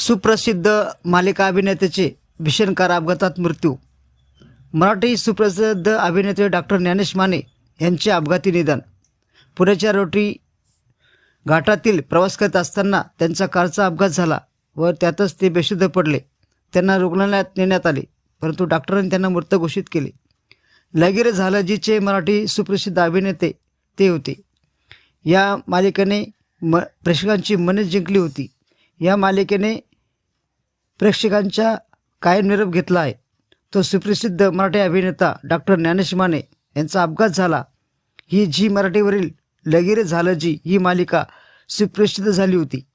सुप्रसिद्ध मालिका अभिनेत्याचे भीषणकार अपघातात मृत्यू. मराठी सुप्रसिद्ध अभिनेते डॉक्टर ज्ञानेश माने यांचे अपघाती निधन. पुण्याच्या रोटी घाटातील प्रवास करत असताना त्यांचा कारचा अपघात झाला व त्यातच ते बेशुद्ध पडले. त्यांना रुग्णालयात नेण्यात आले परंतु डॉक्टरांनी त्यांना मृत घोषित केले. लगीर झालाजीचे मराठी सुप्रसिद्ध अभिनेते ते होते. या मालिकेने म प्रेक्षकांची मने जिंकली होती. या मालिकेने प्रेक्षकांच्या कायम निरोप घेतला आहे. तो सुप्रसिद्ध मराठी अभिनेता डॉक्टर ज्ञानेश माने यांचा अपघात झाला. ही झी मराठीवरील लगेरे झालं जी ही मालिका सुप्रसिद्ध झाली होती.